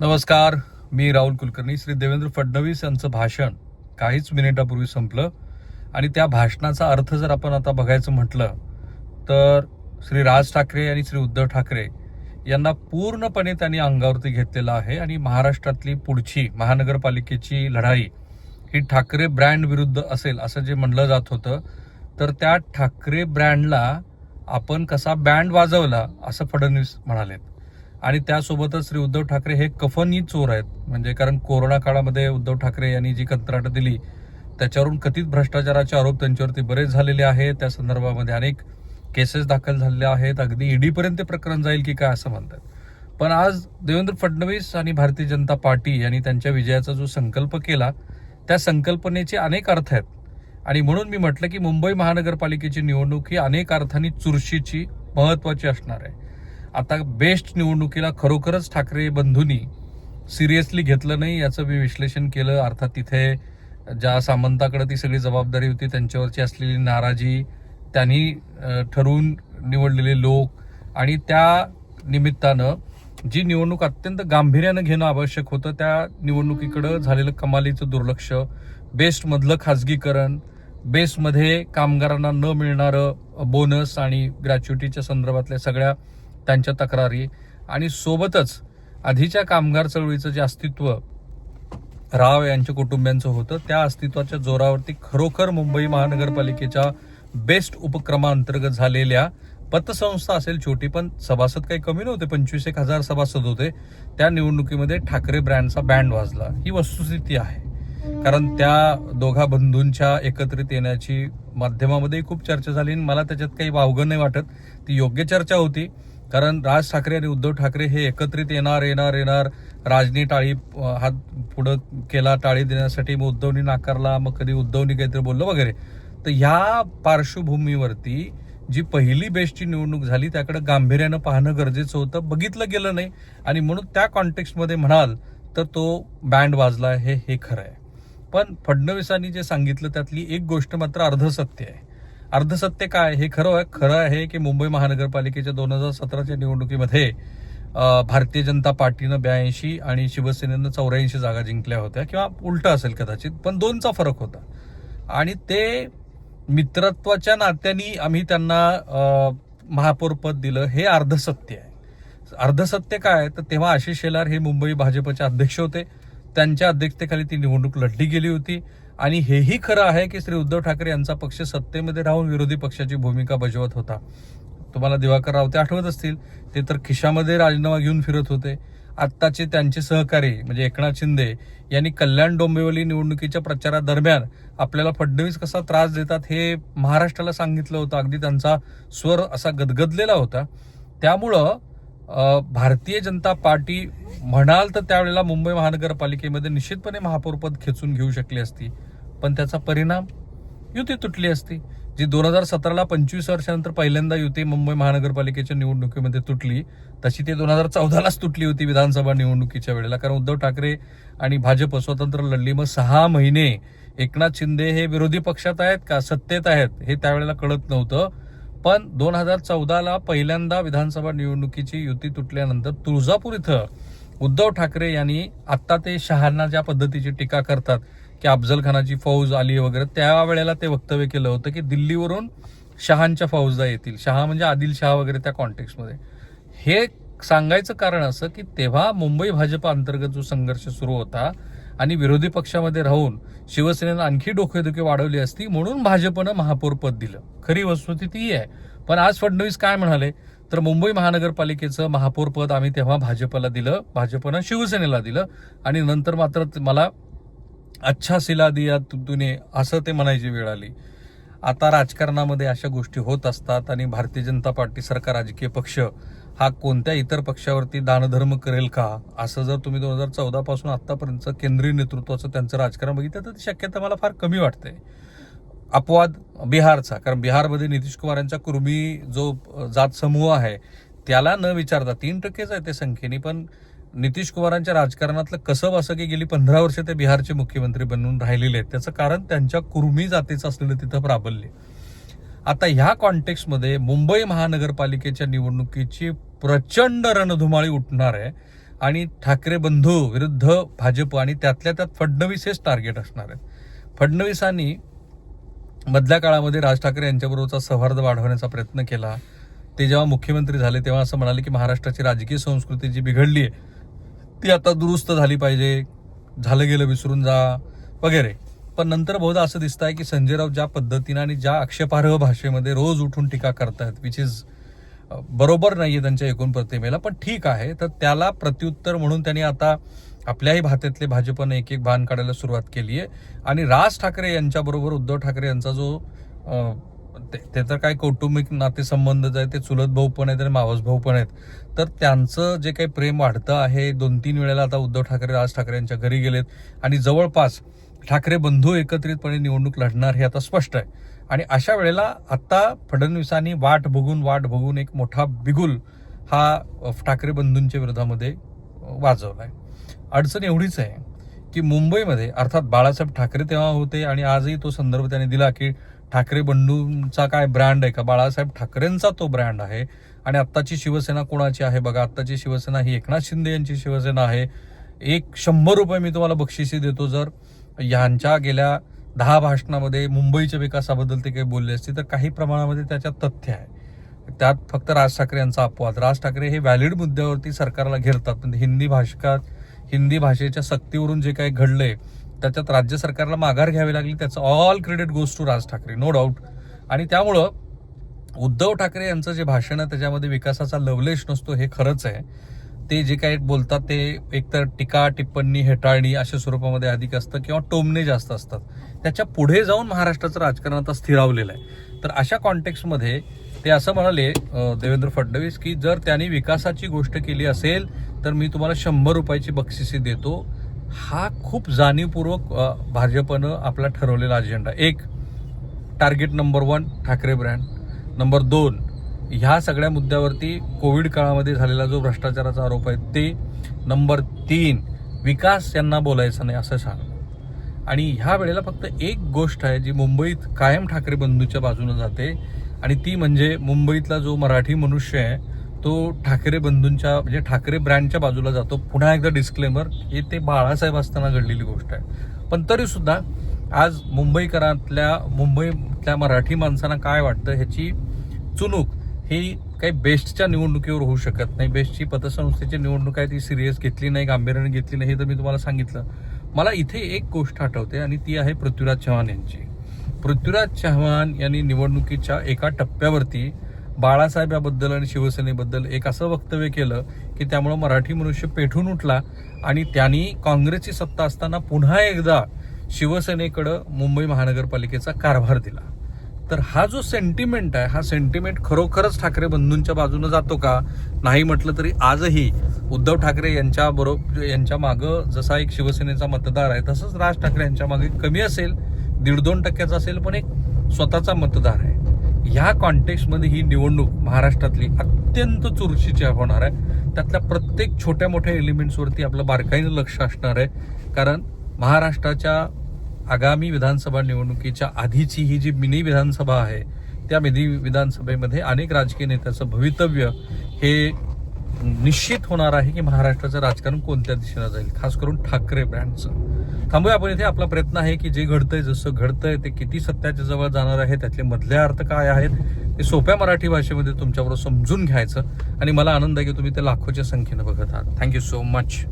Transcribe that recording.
नमस्कार मी राहुल कुलकर्णी श्री देवेंद्र फडणवीस यांचं भाषण काहीच मिनिटापूर्वी संपलं. आणि त्या भाषणाचा अर्थ जर आपण आता बघायचं म्हटलं तर श्री राज ठाकरे आणि श्री उद्धव ठाकरे यांना पूर्णपणे त्यांनी अंगावरती घेतलेलं आहे. आणि महाराष्ट्रातली पुढची महानगरपालिकेची लढाई ही ठाकरे ब्रँड विरुद्ध असेल असं जे म्हणलं जात होतं तर त्या ठाकरे ब्रँडला आपण कसा बँड वाजवला असं फडणवीस म्हणालेत. आणि त्यासोबतच श्री उद्धव ठाकरे हे कफनी चोर आहेत. म्हणजे कारण कोरोना काळामध्ये उद्धव ठाकरे यांनी जी कंत्राटं दिली त्याच्यावरून कथित भ्रष्टाचाराचे आरोप त्यांच्यावरती बरेच झालेले आहेत. त्या संदर्भामध्ये अनेक केसेस दाखल झालेल्या आहेत. अगदी ईडीपर्यंत ते प्रकरण जाईल की काय असं म्हणतात. पण आज देवेंद्र फडणवीस आणि भारतीय जनता पार्टी यांनी त्यांच्या विजयाचा जो संकल्प केला त्या संकल्पनेचे अनेक अर्थ आहेत. आणि म्हणून मी म्हटलं की मुंबई महानगरपालिकेची निवडणूक ही अनेक अर्थांनी चुरशीची महत्वाची असणार आहे. आता बेस्ट निवडणुकीला खरोखरच ठाकरे बंधूंनी सिरियसली घेतलं नाही याचं मी विश्लेषण केलं. अर्थात तिथे ज्या सामंताकडे ती सगळी जबाबदारी होती त्यांच्यावरची असलेली नाराजी त्यांनी ठरवून निवडलेले लोक आणि त्या निमित्तानं जी निवडणूक अत्यंत गांभीर्यानं घेणं आवश्यक होतं त्या निवडणुकीकडं झालेलं कमालीचं दुर्लक्ष बेस्टमधलं खाजगीकरण बेस्टमध्ये कामगारांना न मिळणारं बोनस आणि ग्रॅच्युटीच्या संदर्भातल्या सगळ्या त्यांच्या तक्रारी आणि सोबतच आधीच्या कामगार चळवळीचं जे अस्तित्व राव यांच्या कुटुंबियांचं होतं त्या अस्तित्वाच्या जोरावरती खरोखर मुंबई महानगरपालिकेच्या बेस्ट उपक्रमाअंतर्गत झालेल्या पतसंस्था असेल छोटी पण सभासद काही कमी नव्हते पंचवीस एक हजार सभासद होते. त्या निवडणुकीमध्ये ठाकरे ब्रँडचा बँड वाजला. ही वस्तुस्थिती आहे. कारण त्या दोघा बंधूंच्या एकत्रित येण्याची माध्यमामध्ये खूप चर्चा झाली आणि मला त्याच्यात काही वावगं नाही वाटत. ती योग्य चर्चा होती. कारण राज ठाकरे आणि उद्धव ठाकरे हे एकत्रित येणार येणार येणार. राजनी टाळी हात पुढं केला टाळी देण्यासाठी मग उद्धवनी नाकारला मग कधी उद्धवनी काहीतरी बोललं वगैरे. तर ह्या पार्श्वभूमीवरती जी पहिली बेस्टची निवडणूक झाली त्याकडे गांभीर्यानं पाहणं गरजेचं होतं. बघितलं गेलं नाही. आणि म्हणून त्या कॉन्टेक्स्टमध्ये म्हणाल तर तो बँड वाजला हे हे खरं आहे. पण फडणवीसांनी जे सांगितलं त्यातली एक गोष्ट मात्र अर्धसत्य आहे. अर्धसत्य काय? हे खरं खरं आहे की मुंबई महानगरपालिकेच्या दोन हजार सतराच्या निवडणुकीमध्ये भारतीय जनता पार्टीनं ब्याऐंशी आणि शिवसेनेनं चौऱ्याऐंशी जागा जिंकल्या होत्या. किंवा उलट असेल कदाचित पण दोनचा फरक होता. आणि ते मित्रत्वाच्या नात्याने आम्ही त्यांना महापौरपद दिलं. हे अर्धसत्य आहे. अर्धसत्य काय? तर तेव्हा आशिष शेलार हे मुंबई भाजपचे अध्यक्ष होते. त्यांच्या अध्यक्षतेखाली ती निवडणूक लढली गेली होती. आणि हेही खरं आहे की श्री उद्धव ठाकरे यांचा पक्ष सत्तेमध्ये राहून विरोधी पक्षाची भूमिका बजावत होता. तुम्हाला दिवाकर रावते आठवत असतील ते तर खिशामध्ये राजीनामा घेऊन फिरत होते. आत्ताचे त्यांचे सहकारी म्हणजे एकनाथ शिंदे यांनी कल्याण डोंबिवली निवडणुकीच्या प्रचारादरम्यान आपल्याला फडणवीस कसा त्रास देतात हे महाराष्ट्राला सांगितलं होतं. अगदी त्यांचा स्वर असा गदगदलेला होता. त्यामुळं भारतीय जनता पार्टी म्हणाल तर त्यावेळेला मुंबई महानगरपालिकेमध्ये निश्चितपणे महापौरपद खेचून घेऊ शकली असती. पण त्याचा परिणाम युती तुटली असती. जी दोन हजार सतराला पंचवीस वर्षानंतर पहिल्यांदा युती मुंबई महानगरपालिकेच्या निवडणुकीमध्ये तुटली तशी ती दोन हजार चौदालाच तुटली होती विधानसभा निवडणुकीच्या वेळेला. कारण उद्धव ठाकरे आणि भाजप स्वतंत्र लढली. मग सहा महिने एकनाथ शिंदे हे विरोधी पक्षात आहेत का? सत्तेत आहेत हे त्यावेळेला कळत नव्हतं. पण दोन हजार चौदाला पहिल्यांदा विधानसभा निवडणुकीची युती तुटल्यानंतर तुळजापूर इथं उद्धव ठाकरे यांनी आत्ता ते शहांना ज्या पद्धतीची टीका करतात की अफजल खानाची फौज आली वगैरे त्यावेळेला ते वक्तव्य केलं होतं की दिल्लीवरून शहांच्या फौजदा येतील. शहा म्हणजे आदिल शहा वगैरे त्या कॉन्टेक्स्टमध्ये हे सांगायचं कारण असं की तेव्हा मुंबई भाजप अंतर्गत जो संघर्ष सुरू होता आणि विरोधी पक्षामध्ये राहून शिवसेनेनं आणखी डोकेदुखी वाढवली असती म्हणून भाजपनं महापौरपद दिलं. खरी वस्तुस्थिती ती आहे. पण आज फडणवीस काय म्हणाले? तर मुंबई महानगरपालिकेचं महापौरपद आम्ही तेव्हा भाजपला दिलं भाजपनं शिवसेनेला दिलं आणि नंतर मात्र मला अच्छा सिला दिया तुने असं ते म्हणायची वेळ आली. आता राजकारणामध्ये अशा गोष्टी होत असतात आणि भारतीय जनता पार्टी सरकार राजकीय पक्ष हा कोणत्या इतर पक्षावरती दानधर्म करेल का? असं जर तुम्ही दोन हजार चौदा पासून आतापर्यंत केंद्रीय नेतृत्वाचं त्यांचं राजकारण बघितलं तर ती शक्यता मला फार कमी वाटते. अपवाद बिहारचा कारण बिहारमध्ये नितीश कुमार यांचा कुर्मी जो जात समूह आहे त्याला न विचारता तीन टक्केच आहे ते संख्येने पण नितीश कुमारांच्या राजकारणातलं कसं असं की गेली पंधरा वर्ष ते बिहारचे मुख्यमंत्री बनून राहिलेले आहेत त्याचं कारण त्यांच्या कुर्मी जातीचं असलेलं तिथं प्राबल्य. आता ह्या कॉन्टेक्स्टमध्ये मुंबई महानगरपालिकेच्या निवडणुकीची प्रचंड रणधुमाळी उठणार आहे आणि ठाकरे बंधू विरुद्ध भाजप आणि त्यातल्या त्यात फडणवीस हेच टार्गेट असणार आहेत. फडणवीसांनी मधल्या काळामध्ये राज ठाकरे यांच्याबरोबरचा सौहार्द वाढवण्याचा प्रयत्न केला. ते जेव्हा मुख्यमंत्री झाले तेव्हा असं म्हणाले की महाराष्ट्राची राजकीय संस्कृती जी बिघडली आहे ती आता दुरुस्त झाली पाहिजे. झालं गेलं विसरून जा वगैरे. पण नंतर बहुधा असं दिसत आहे की संजय राऊत ज्या पद्धतीनं आणि ज्या आक्षेपार्ह भाषेमध्ये रोज उठून टीका करतायत विच इज बरोबर नाही आहे त्यांच्या एकूण प्रतिमेला पण ठीक आहे. तर त्याला प्रत्युत्तर म्हणून त्यांनी आता आपल्याही भातेतले भाजपनं एक एक भान काढायला सुरुवात केली आहे आणि राज ठाकरे यांच्याबरोबर उद्धव ठाकरे यांचा जो ते ते तर काय कौटुंबिक नातेसंबंधच आहे ते चुलत भाऊ पण आहेत आणि मावस भाऊ पण आहेत. तर त्यांचं जे काही प्रेम वाढतं आहे दोन तीन वेळेला आता उद्धव ठाकरे राज ठाकरे यांच्या घरी गेलेत. आणि जवळपास ठाकरे बंधू एकत्रितपणे निवडणूक लढणार हे आता स्पष्ट आहे. आणि अशा वेळेला आत्ता फडणवीसांनी वाट बघून वाट बघून एक मोठा बिगुल हा ठाकरे बंधूंच्या विरोधामध्ये वाजवला आहे अडचण एवढीच आहे की मुंबईमध्ये अर्थात बाळासाहेब ठाकरे तेव्हा होते आणि आजही तो संदर्भ त्याने दिला की ठाकरे बंधूंचा काय ब्रँड आहे का? बाळासाहेब ठाकरेंचा तो ब्रँड आहे. आणि आत्ताची शिवसेना कोणाची आहे बघा? आत्ताची शिवसेना ही एकनाथ शिंदे यांची शिवसेना आहे. एक शंभर रुपये मी तुम्हाला बक्षिसी देतो जर यांच्या गेल्या दहा भाषणामध्ये मुंबईच्या विकासाबद्दल ते काही बोलले असते तर काही प्रमाणामध्ये त्याच्यात तथ्य आहे. त्यात फक्त राज ठाकरे यांचा अपवाद. राज ठाकरे हे व्हॅलिड मुद्द्यावरती सरकारला घेरतात. म्हणजे हिंदी भाषकात हिंदी भाषेच्या सक्तीवरून जे काही घडलंय त्याच्यात राज्य सरकारला माघार घ्यावी लागली. त्याचं all credit goes to Raj Thackeray no doubt आणि त्यामुळं उद्धव ठाकरे यांचं जे भाषण आहे त्याच्यामध्ये विकासाचा लवलेश नसतो हे खरंच आहे. ते जे काही बोलतात ते एकतर टीका टिप्पणी हेटाळणी अशा स्वरूपामध्ये अधिक असतं किंवा टोमणे जास्त असतात. त्याच्या पुढे जाऊन महाराष्ट्राचं राजकारण आता स्थिरावलेलं आहे. तर अशा कॉन्टेक्स्टमध्ये ते असं म्हणाले देवेंद्र फडणवीस की जर त्यांनी विकासाची गोष्ट केली असेल तर मी तुम्हाला शंभर रुपयाची बक्षिसी देतो. हा खूप जाणीवपूर्वक भाजपनं आपला ठरवलेला अजेंडा एक target number one Thackeray brand number दोन ह्या सगळ्या मुद्द्यावरती कोविड काळामध्ये झालेला जो भ्रष्टाचाराचा आरोप आहे ते नंबर तीन विकास यांना बोलायचा नाही असं सांग. आणि ह्या वेळेला फक्त एक गोष्ट आहे जी मुंबईत कायम ठाकरे बंधूच्या बाजूने जाते आणि ती म्हणजे मुंबईतला जो मराठी मनुष्य आहे तो ठाकरे बंधूंच्या म्हणजे ठाकरे ब्रँडच्या बाजूला जातो. पुन्हा एकदा डिस्क्लेमर हे ते बाळासाहेब असताना घडलेली गोष्ट आहे. पण तरीसुद्धा आज मुंबईकरातल्या मुंबईतल्या मराठी माणसांना काय वाटतं ह्याची चुनूक ही काही बेस्टच्या निवडणुकीवर होऊ शकत नाही. बेस्टची पतसंस्थेची निवडणूक आहे ती सिरियस घेतली नाही गांभीर्याने घेतली नाही हे तर मी तुम्हाला सांगितलं. मला इथे एक गोष्ट आठवते आणि ती आहे पृथ्वीराज चव्हाण यांची. पृथ्वीराज चव्हाण यांनी निवडणुकीच्या एका टप्प्यावरती बाळासाहेब याबद्दल आणि शिवसेनेबद्दल एक असं वक्तव्य केलं की त्यामुळं मराठी मनुष्य पेठून उठला आणि त्यांनी काँग्रेसची सत्ता असताना पुन्हा एकदा शिवसेनेकडं मुंबई महानगरपालिकेचा कारभार दिला. तर हा जो सेंटिमेंट आहे हा सेंटिमेंट खरोखरच ठाकरे बंधूंच्या बाजूने जातो का? नाही म्हटलं तरी आजही उद्धव ठाकरे यांच्या बरोबर यांच्या मागं जसा एक शिवसेनेचा मतदार आहे तसंच राज ठाकरे यांच्या मागे कमी असेल दीड दोन टक्क्याचा असेल पण एक स्वतःचा मतदार आहे. ह्या कॉन्टेक्स्टमध्ये ही निवडणूक महाराष्ट्रातली अत्यंत चुरशीची होणार आहे. त्यातल्या प्रत्येक छोट्या मोठ्या एलिमेंट्सवरती आपलं बारकाईनं लक्ष असणार आहे. कारण महाराष्ट्राच्या आगामी विधानसभा निवडणुकीच्या आधीची ही जी मिनी विधानसभा आहे त्या मिनी विधानसभेमध्ये अनेक राजकीय नेत्याचं भवितव्य हे निश्चित होणार आहे की महाराष्ट्राचं राजकारण कोणत्या दिशेला जाईल खास करून ठाकरे ब्रँडचं. थांबूया आपण इथे. आपला प्रयत्न आहे की जे घडतंय जसं घडतंय ते किती सत्याच्या जवळ जाणार आहे त्यातले मधले अर्थ काय आहेत ते सोप्या मराठी भाषेमध्ये तुमच्याबरोबर समजून घ्यायचं. आणि मला आनंद आहे की तुम्ही ते लाखोच्या संख्येनं बघत आहात. Thank you so much